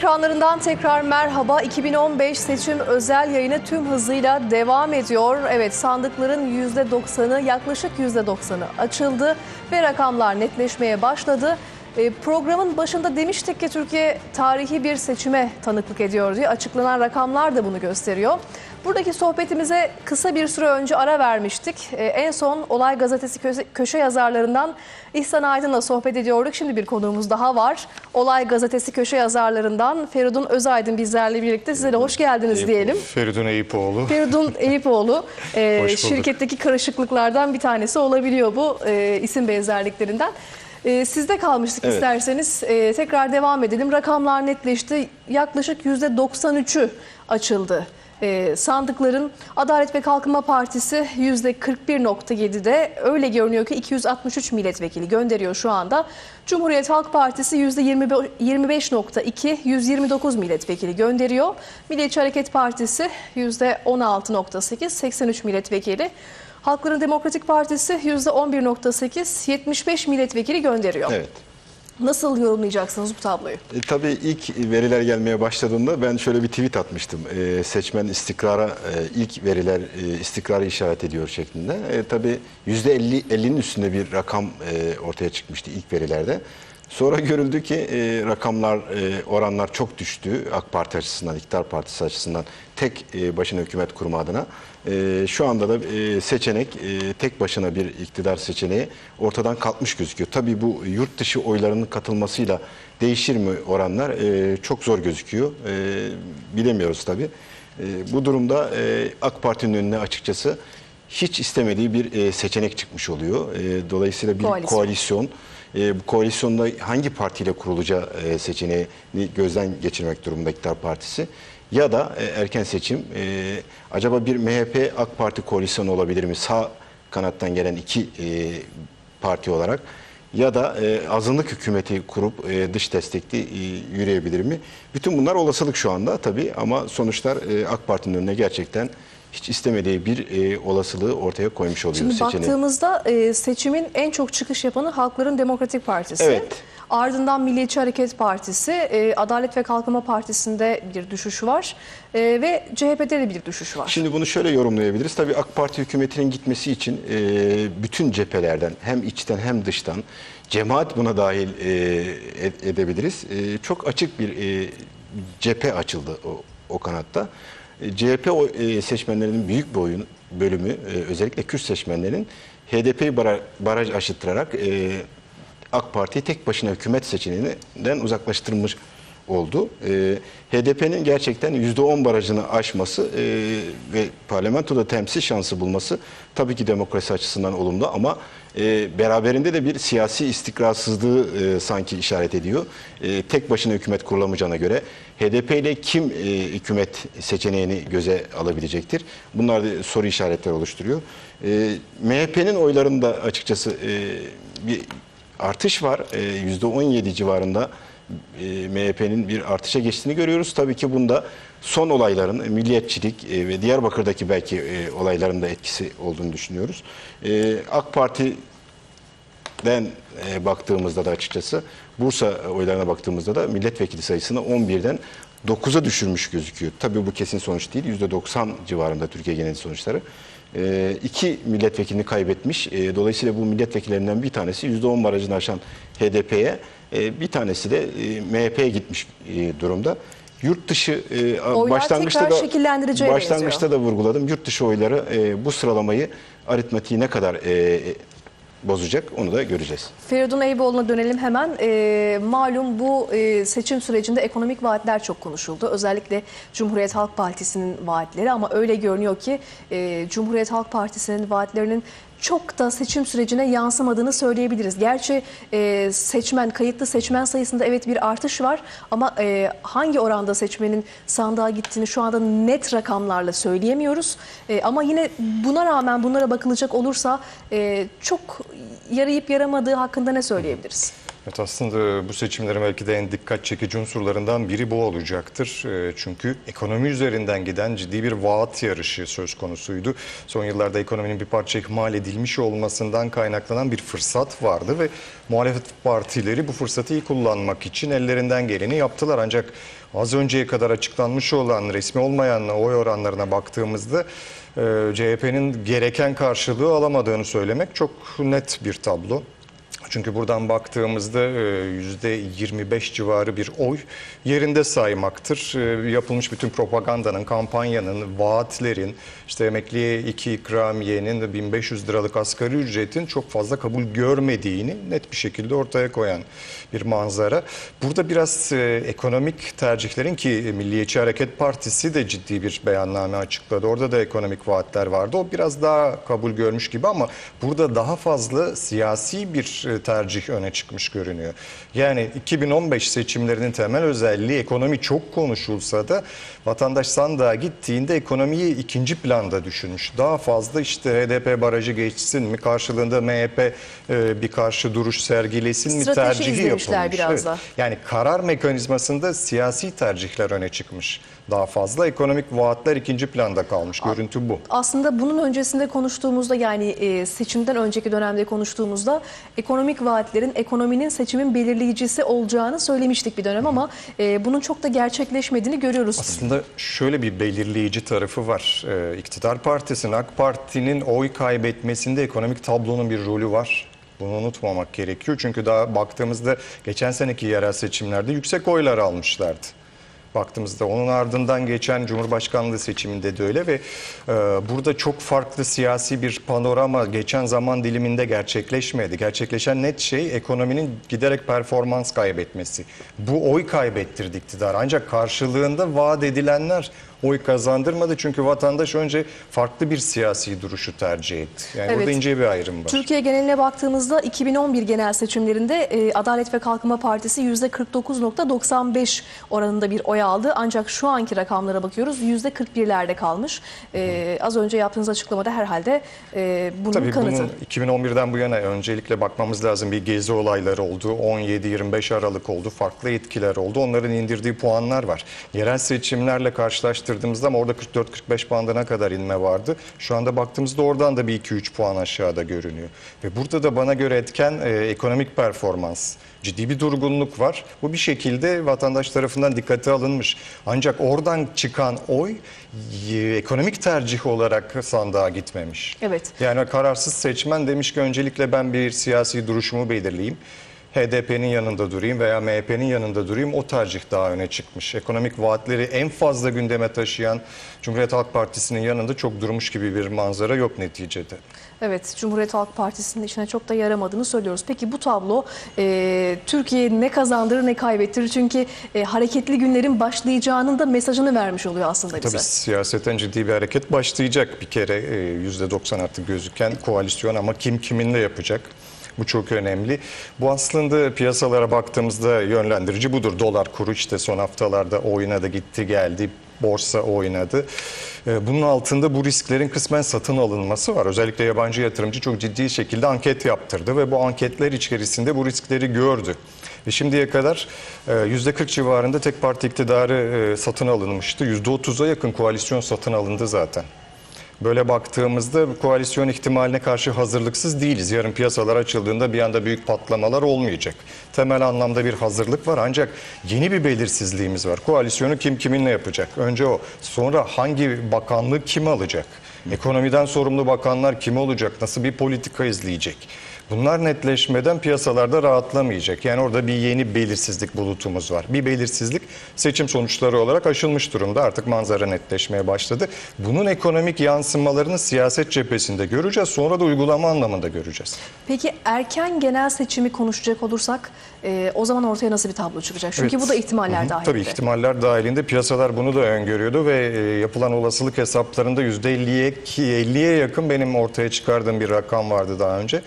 Ekranlarından tekrar merhaba. 2015 seçim özel yayını tüm hızıyla devam ediyor. Evet sandıkların %90'ı yaklaşık %90'ı açıldı ve rakamlar netleşmeye başladı. E, programın başında demiştik ki Türkiye tarihi bir seçime tanıklık ediyor diye açıklanan rakamlar da bunu gösteriyor. Buradaki sohbetimize kısa bir süre önce ara vermiştik. E, en son Olay Gazetesi köşe, köşe yazarlarından İhsan Aydın'la sohbet ediyorduk. Şimdi bir konuğumuz daha var. Olay Gazetesi köşe yazarlarından Feridun Özaydın bizlerle birlikte. Size de hoş geldiniz diyelim. Feridun Eyüpoğlu. Feridun Eyüpoğlu e, bulduk. şirketteki karışıklıklardan bir tanesi olabiliyor bu e, isim benzerliklerinden. E, sizde kalmıştık Evet. isterseniz e, tekrar devam edelim. Rakamlar netleşti. Yaklaşık %93'ü açıldı. E, sandıkların Adalet ve Kalkınma Partisi %41.7'de öyle görünüyor ki 263 milletvekili gönderiyor şu anda. Cumhuriyet Halk Partisi %25.2 129 milletvekili gönderiyor. Milliyetçi Hareket Partisi %16.8 83 milletvekili. Halkların Demokratik Partisi %11.8 75 milletvekili gönderiyor. Evet. Nasıl yorumlayacaksınız bu tabloyu? E, tabii ilk veriler gelmeye başladığında ben şöyle bir tweet atmıştım. E, seçmen istikrara e, ilk veriler e, istikrarı işaret ediyor şeklinde. E, tabii %50 50'nin üstünde bir rakam e, ortaya çıkmıştı ilk verilerde. Sonra görüldü ki e, rakamlar, e, oranlar çok düştü AK Parti açısından, İktidar Partisi açısından tek e, başına hükümet kurma adına. E, şu anda da e, seçenek, e, tek başına bir iktidar seçeneği ortadan kalkmış gözüküyor. Tabii bu yurt dışı oylarının katılmasıyla değişir mi oranlar? E, çok zor gözüküyor. E, bilemiyoruz tabii. E, bu durumda e, AK Parti'nin önüne açıkçası hiç istemediği bir e, seçenek çıkmış oluyor. E, dolayısıyla bir Koalisyon. koalisyon. E, bu koalisyonda hangi partiyle kurulacağı e, seçeneğini gözden geçirmek durumunda İktidar Partisi. Ya da e, erken seçim. E, acaba bir MHP AK Parti koalisyonu olabilir mi? Sağ kanattan gelen iki e, parti olarak. Ya da e, azınlık hükümeti kurup e, dış destekli e, yürüyebilir mi? Bütün bunlar olasılık şu anda tabii ama sonuçlar e, AK Parti'nin önüne gerçekten hiç istemediği bir e, olasılığı ortaya koymuş oluyor Şimdi seçeneği. baktığımızda e, seçimin en çok çıkış yapanı Halkların Demokratik Partisi. Evet. Ardından Milliyetçi Hareket Partisi, e, Adalet ve Kalkınma Partisi'nde bir düşüş var e, ve CHP'de de bir düşüş var. Şimdi bunu şöyle yorumlayabiliriz. Tabii AK Parti hükümetinin gitmesi için e, bütün cephelerden hem içten hem dıştan cemaat buna dahil e, ed- edebiliriz. E, çok açık bir e, cephe açıldı o, o kanatta. E, CHP e, seçmenlerinin büyük bir oyun bölümü e, özellikle Kürt seçmenlerinin HDP'yi bara- baraj aşıttırarak AK Parti'yi tek başına hükümet seçeneğinden uzaklaştırmış oldu. Ee, HDP'nin gerçekten %10 barajını aşması e, ve parlamentoda temsil şansı bulması tabii ki demokrasi açısından olumlu ama e, beraberinde de bir siyasi istikrarsızlığı e, sanki işaret ediyor. E, tek başına hükümet kurulamayacağına göre HDP ile kim e, hükümet seçeneğini göze alabilecektir? Bunlar da soru işaretleri oluşturuyor. E, MHP'nin oylarında açıkçası e, bir artış var. E, %17 civarında e, MHP'nin bir artışa geçtiğini görüyoruz. Tabii ki bunda son olayların e, milliyetçilik e, ve Diyarbakır'daki belki e, olayların da etkisi olduğunu düşünüyoruz. AK Parti'den e, baktığımızda da açıkçası Bursa oylarına baktığımızda da milletvekili sayısını 11'den 9'a düşürmüş gözüküyor. Tabii bu kesin sonuç değil. %90 civarında Türkiye genel sonuçları. E, iki milletvekilini kaybetmiş. E, dolayısıyla bu milletvekillerinden bir tanesi %10 barajını aşan HDP'ye, e, bir tanesi de e, MHP'ye gitmiş e, durumda. Yurt dışı e, başlangıçta da başlangıçta da vurguladım. Yurt dışı oyları e, bu sıralamayı aritmatiği ne kadar e, bozacak onu da göreceğiz. Feridun Eyüboğlu'na dönelim hemen. E, malum bu e, seçim sürecinde ekonomik vaatler çok konuşuldu. Özellikle Cumhuriyet Halk Partisi'nin vaatleri ama öyle görünüyor ki e, Cumhuriyet Halk Partisi'nin vaatlerinin çok da seçim sürecine yansımadığını söyleyebiliriz. Gerçi e, seçmen, kayıtlı seçmen sayısında evet bir artış var ama e, hangi oranda seçmenin sandığa gittiğini şu anda net rakamlarla söyleyemiyoruz. E, ama yine buna rağmen bunlara bakılacak olursa e, çok yarayıp yaramadığı hakkında ne söyleyebiliriz? Evet aslında bu seçimlerin belki de en dikkat çekici unsurlarından biri bu olacaktır. E, Çünkü ekonomi üzerinden giden ciddi bir vaat yarışı söz konusuydu. Son yıllarda ekonominin bir parça ihmal edilmiş olmasından kaynaklanan bir fırsat vardı ve muhalefet partileri bu fırsatı iyi kullanmak için ellerinden geleni yaptılar. Ancak az önceye kadar açıklanmış olan resmi olmayan oy oranlarına baktığımızda e, CHP'nin gereken karşılığı alamadığını söylemek çok net bir tablo. Çünkü buradan baktığımızda e, yüzde 25 civarı bir oy yerinde saymaktır. E, Yapılmış bütün propagandanın, kampanyanın, vaatlerin, işte emekliye iki ikramiyenin ve 1500 liralık asgari ücretin çok fazla kabul görmediğini net bir şekilde ortaya koyan bir manzara. Burada biraz e, ekonomik tercihlerin ki Milliyetçi Hareket Partisi de ciddi bir beyanname açıkladı. Orada da ekonomik vaatler vardı. O biraz daha kabul görmüş gibi ama burada daha fazla siyasi bir e, tercih öne çıkmış görünüyor. Yani 2015 seçimlerinin temel özelliği ekonomi çok konuşulsa da vatandaş sandığa gittiğinde ekonomiyi ikinci planda düşünmüş. Daha fazla işte HDP barajı geçsin mi karşılığında MHP e, bir karşı duruş sergilesin mi Strateji tercihi izlemişler yapılmış. biraz da. Yani karar mekanizmasında siyasi tercihler öne çıkmış. Daha fazla ekonomik vaatler ikinci planda kalmış. Görüntü bu. Aslında bunun öncesinde konuştuğumuzda yani e, seçimden önceki dönemde konuştuğumuzda ekonomik vaatlerin ekonominin seçimin belirleyicisi olacağını söylemiştik bir dönem ama e, bunun çok da gerçekleşmediğini görüyoruz. Aslında şöyle bir belirleyici tarafı var. Ee, İktidar Partisi'nin, AK Parti'nin oy kaybetmesinde ekonomik tablonun bir rolü var. Bunu unutmamak gerekiyor. Çünkü daha baktığımızda geçen seneki yerel seçimlerde yüksek oylar almışlardı. Baktığımızda onun ardından geçen Cumhurbaşkanlığı seçiminde de öyle ve e, burada çok farklı siyasi bir panorama geçen zaman diliminde gerçekleşmedi. Gerçekleşen net şey ekonominin giderek performans kaybetmesi. Bu oy kaybettirdi iktidar. Ancak karşılığında vaat edilenler oy kazandırmadı. Çünkü vatandaş önce farklı bir siyasi duruşu tercih etti. Yani Evet. burada ince bir ayrım var. Türkiye geneline baktığımızda 2011 genel seçimlerinde e, Adalet ve Kalkınma Partisi %49.95 oranında bir oy aldı. Ancak şu anki rakamlara bakıyoruz %41'lerde kalmış. E, az önce yaptığınız açıklamada herhalde e, bunun Tabii kanıtı. bunun 2011'den bu yana öncelikle bakmamız lazım. Bir gezi olayları oldu. 17-25 Aralık oldu. Farklı etkiler oldu. Onların indirdiği puanlar var. Yerel seçimlerle karşılaştırdığımızda ama orada 44-45 bandına kadar inme vardı. Şu anda baktığımızda oradan da bir 2-3 puan aşağıda görünüyor. Ve burada da bana göre etken e, ekonomik performans. Ciddi bir durgunluk var. Bu bir şekilde vatandaş tarafından dikkate alınmış. Ancak oradan çıkan oy e, ekonomik tercih olarak sandığa gitmemiş. Evet. Yani kararsız seçmen demiş ki öncelikle ben bir siyasi duruşumu belirleyeyim. HDP'nin yanında durayım veya MHP'nin yanında durayım o tercih daha öne çıkmış. Ekonomik vaatleri en fazla gündeme taşıyan Cumhuriyet Halk Partisi'nin yanında çok durmuş gibi bir manzara yok neticede. Evet, Cumhuriyet Halk Partisi'nin işine çok da yaramadığını söylüyoruz. Peki bu tablo e, Türkiye'ye ne kazandırır ne kaybettirir? Çünkü e, hareketli günlerin başlayacağının da mesajını vermiş oluyor aslında bize. Tabii siyaseten ciddi bir hareket başlayacak bir kere e, %90 artık gözüken koalisyon ama kim kiminle yapacak? Bu çok önemli. Bu aslında piyasalara baktığımızda yönlendirici budur. Dolar kuru işte son haftalarda oynadı gitti geldi borsa oynadı. E, Bunun altında bu risklerin kısmen satın alınması var. Özellikle yabancı yatırımcı çok ciddi şekilde anket yaptırdı ve bu anketler içerisinde bu riskleri gördü. Ve şimdiye kadar e, %40 civarında tek parti iktidarı e, satın alınmıştı. %30'a yakın koalisyon satın alındı zaten. Böyle baktığımızda koalisyon ihtimaline karşı hazırlıksız değiliz. Yarın piyasalar açıldığında bir anda büyük patlamalar olmayacak. Temel anlamda bir hazırlık var ancak yeni bir belirsizliğimiz var. Koalisyonu kim kiminle yapacak? Önce o. Sonra hangi bakanlığı kim alacak? Ekonomiden sorumlu bakanlar kim olacak? Nasıl bir politika izleyecek? Bunlar netleşmeden piyasalarda rahatlamayacak. Yani orada bir yeni belirsizlik bulutumuz var. Bir belirsizlik seçim sonuçları olarak aşılmış durumda. Artık manzara netleşmeye başladı. Bunun ekonomik yansımalarını siyaset cephesinde göreceğiz. Sonra da uygulama anlamında göreceğiz. Peki erken genel seçimi konuşacak olursak e, o zaman ortaya nasıl bir tablo çıkacak? Çünkü Evet. bu da ihtimaller Hı hı. dahilinde. Tabii ihtimaller dahilinde piyasalar bunu da öngörüyordu ve e, yapılan olasılık hesaplarında %50'ye ki 50'ye yakın benim ortaya çıkardığım bir rakam vardı daha önce.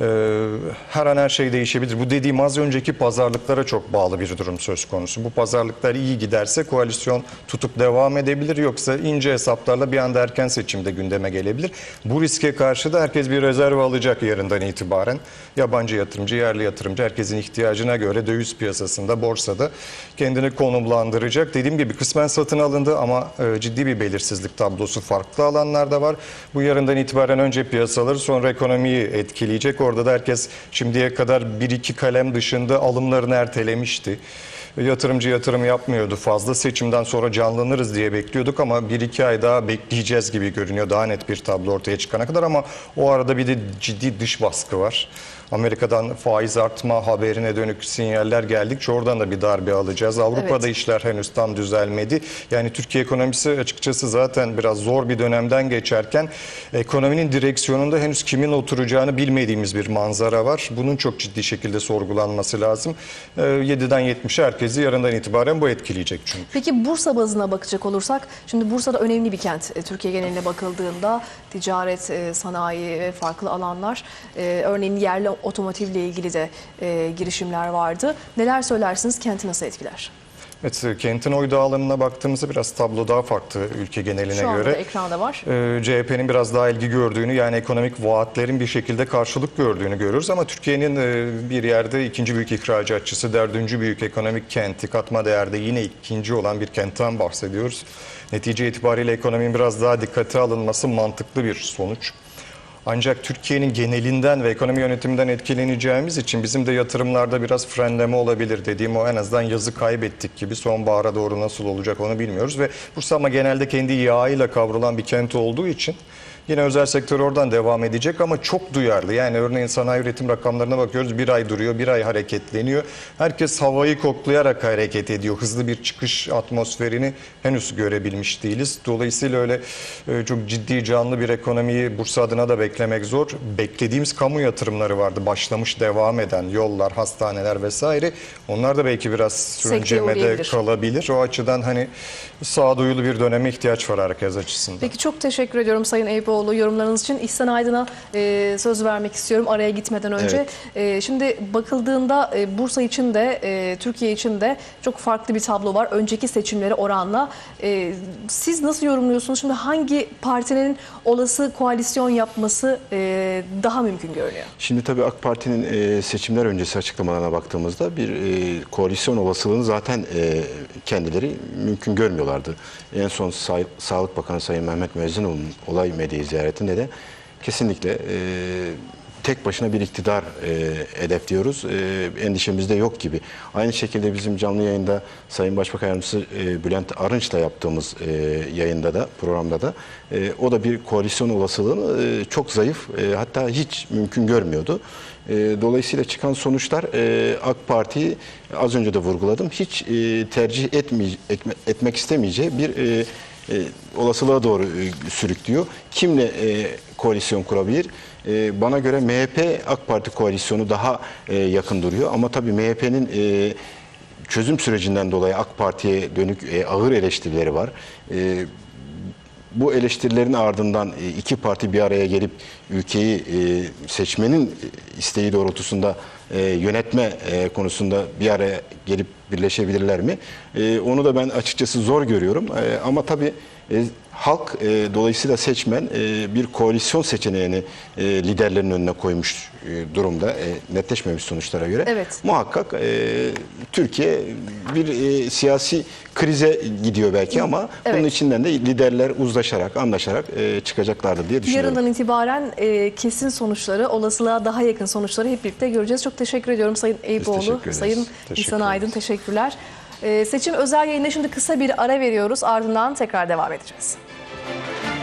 Ee, her an her şey değişebilir. Bu dediğim az önceki pazarlıklara çok bağlı bir durum söz konusu. Bu pazarlıklar iyi giderse koalisyon tutup devam edebilir. Yoksa ince hesaplarla bir anda erken seçimde gündeme gelebilir. Bu riske karşı da herkes bir rezerv alacak yarından itibaren. Yabancı yatırımcı, yerli yatırımcı herkesin ihtiyacına göre döviz piyasasında, borsada kendini konumlandıracak. Dediğim gibi kısmen satın alındı ama e, ciddi bir belirsizlik tablosu farklı alanlarda var. Bu yarından itibaren önce piyasaları sonra ekonomiyi etkileyecek. Orada da herkes şimdiye kadar bir iki kalem dışında alımlarını ertelemişti. Yatırımcı yatırım yapmıyordu fazla. Seçimden sonra canlanırız diye bekliyorduk ama bir iki ay daha bekleyeceğiz gibi görünüyor. Daha net bir tablo ortaya çıkana kadar ama o arada bir de ciddi dış baskı var. Amerika'dan faiz artma haberine dönük sinyaller geldikçe oradan da bir darbe alacağız. Avrupa'da Evet. işler henüz tam düzelmedi. Yani Türkiye ekonomisi açıkçası zaten biraz zor bir dönemden geçerken ekonominin direksiyonunda henüz kimin oturacağını bilmediğimiz bir manzara var. Bunun çok ciddi şekilde sorgulanması lazım. Ee, 7'den 70'e herkesi yarından itibaren bu etkileyecek çünkü. Peki Bursa bazına bakacak olursak, şimdi Bursa'da önemli bir kent e, Türkiye geneline bakıldığında ticaret, e, sanayi ve farklı alanlar, e, örneğin yerli otomotivle ilgili de girişimler vardı. Neler söylersiniz, kenti nasıl etkiler? Evet, kentin oy dağılımına baktığımızda biraz tablo daha farklı ülke geneline Şu anda göre. da ekranda var. Ee, CHP'nin biraz daha ilgi gördüğünü yani ekonomik vaatlerin bir şekilde karşılık gördüğünü görüyoruz ama Türkiye'nin e, bir yerde ikinci büyük ihracatçısı, dördüncü büyük ekonomik kenti, katma değerde yine ikinci olan bir kentten bahsediyoruz. Netice itibariyle ekonominin biraz daha dikkate alınması mantıklı bir sonuç. Ancak Türkiye'nin genelinden ve ekonomi yönetiminden etkileneceğimiz için bizim de yatırımlarda biraz frenleme olabilir dediğim o en azından yazı kaybettik gibi sonbahara doğru nasıl olacak onu bilmiyoruz ve Bursa ama genelde kendi yağıyla kavrulan bir kent olduğu için Yine özel sektör oradan devam edecek ama çok duyarlı. Yani örneğin sanayi üretim rakamlarına bakıyoruz. Bir ay duruyor, bir ay hareketleniyor. Herkes havayı koklayarak hareket ediyor. Hızlı bir çıkış atmosferini henüz görebilmiş değiliz. Dolayısıyla öyle e, çok ciddi canlı bir ekonomiyi Bursa adına da beklemek zor. Beklediğimiz kamu yatırımları vardı. Başlamış devam eden yollar, hastaneler vesaire. Onlar da belki biraz sürüncemede kalabilir. O açıdan hani sağduyulu bir döneme ihtiyaç var herkes açısından. Peki çok teşekkür ediyorum Sayın Eyüboğlu yorumlarınız için. İhsan Aydın'a e, söz vermek istiyorum araya gitmeden önce. E, şimdi bakıldığında e, Bursa için de e, Türkiye için de çok farklı bir tablo var. Önceki seçimlere oranla. E, siz nasıl yorumluyorsunuz? Şimdi hangi partinin olası koalisyon yapması e, daha mümkün görünüyor? Şimdi tabii AK Parti'nin e, seçimler öncesi açıklamalarına baktığımızda bir e, koalisyon olasılığını zaten e, kendileri mümkün görmüyorlardı. En son Say- Sağlık Bakanı Sayın Mehmet Müezzinoğlu'nun olay medyayı ziyaretinde de kesinlikle e, tek başına bir iktidar e, hedefliyoruz. E, endişemiz de yok gibi. Aynı şekilde bizim canlı yayında Sayın Başbakan Yardımcısı e, Bülent Arınç'la yaptığımız e, yayında da programda da e, o da bir koalisyon olasılığını e, çok zayıf e, hatta hiç mümkün görmüyordu. E, dolayısıyla çıkan sonuçlar e, AK Parti'yi az önce de vurguladım hiç e, tercih etme- etmek istemeyeceği bir e, e, olasılığa doğru e, sürüklüyor. Kimle e, koalisyon kurabilir? E, bana göre MHP AK Parti koalisyonu daha e, yakın duruyor ama tabii MHP'nin e, çözüm sürecinden dolayı AK Parti'ye dönük e, ağır eleştirileri var. E, bu eleştirilerin ardından e, iki parti bir araya gelip ülkeyi e, seçmenin isteği doğrultusunda e, yönetme e, konusunda bir araya gelip birleşebilirler mi? E, Onu da ben açıkçası zor görüyorum. E, Ama tabii e, halk e, dolayısıyla seçmen e, bir koalisyon seçeneğini e, liderlerin önüne koymuş e, durumda e, netleşmemiş sonuçlara göre. Evet. Muhakkak e, Türkiye bir e, siyasi krize gidiyor belki ama Evet. bunun içinden de liderler uzlaşarak, anlaşarak e, çıkacaklardır diye düşünüyorum. Yarından itibaren e, kesin sonuçları, olasılığa daha yakın sonuçları hep birlikte göreceğiz. Çok teşekkür ediyorum Sayın Eyüboğlu, teşekkür ederiz. Sayın Teşekkür İhsan Aydın teşekkürler. E, seçim özel yayında şimdi kısa bir ara veriyoruz. Ardından tekrar devam edeceğiz. Thank you.